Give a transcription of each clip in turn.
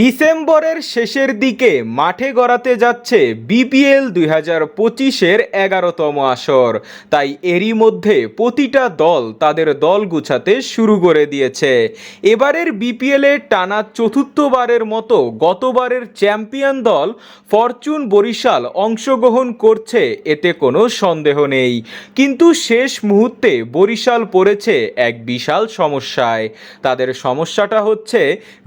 ডিসেম্বরের শেষের দিকে মাঠে গড়াতে যাচ্ছে বিপিএল দুই হাজার পঁচিশের এগারোতম আসর। তাই এরই মধ্যে প্রতিটা দল তাদের দল গুছাতে শুরু করে দিয়েছে। এবারের বিপিএলে টানা চতুর্থবারের মতো গতবারের চ্যাম্পিয়ন দল ফরচুন বরিশাল অংশগ্রহণ করছে, এতে কোনো সন্দেহ নেই। কিন্তু শেষ মুহূর্তে বরিশাল পড়েছে এক বিশাল সমস্যায়। তাদের সমস্যাটা হচ্ছে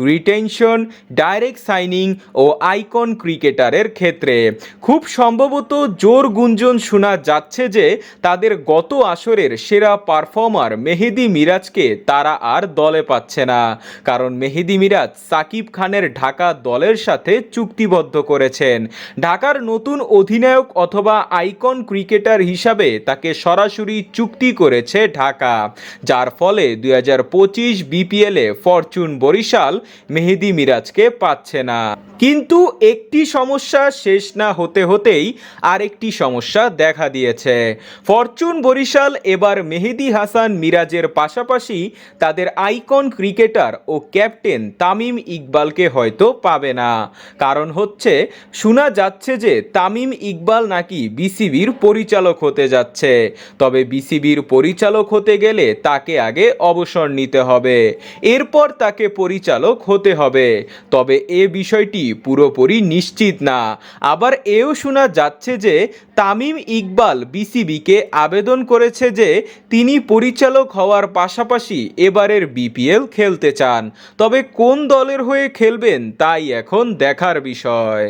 রিটেনশন ডাইরেক্ট সাইনিং ও আইকন ক্রিকেটারের ক্ষেত্রে। খুব সম্ভবত জোর গুঞ্জন শোনা যাচ্ছে যে, তাদের গত আসরের সেরা পারফর্মার মেহেদি মিরাজকে তারা আর দলে পাচ্ছে না। কারণ মেহেদি মিরাজ সাকিব খানের ঢাকা দলের সাথে চুক্তিবদ্ধ করেছেন। ঢাকার নতুন অধিনায়ক অথবা আইকন ক্রিকেটার হিসাবে তাকে সরাসরি চুক্তি করেছে ঢাকা। যার ফলে দুই হাজার পঁচিশ বিপিএলে ফরচুন বরিশাল মেহেদি মিরাজকে পাচ্ছে না। কিন্তু একটি সমস্যা শেষ না হতে হতেই আরেকটি সমস্যা দেখা দিয়েছে। ফরচুন বরিশাল এবার মেহেদি হাসান মিরাজের পাশাপাশি তাদের আইকন ক্রিকেটার ও ক্যাপ্টেন তামিম ইকবালকে হয়তো পাবে না। কারণ হচ্ছে, শোনা যাচ্ছে যে তামিম ইকবাল নাকি বিসিবির পরিচালক হতে যাচ্ছে। তবে বিসিবির পরিচালক হতে গেলে তাকে আগে অবসর নিতে হবে। এরপর তাকে পরিচালক হতে হবে। তবে এ বিষয়টি পুরোপুরি নিশ্চিত না। আবার এও শোনা যাচ্ছে যে, তামিম ইকবাল বিসিবিকে আবেদন করেছে যে, তিনি পরিচালক হওয়ার পাশাপাশি এবারের বিপিএল খেলতে চান। তবে কোন দলের হয়ে খেলবেন তাই এখন দেখার বিষয়।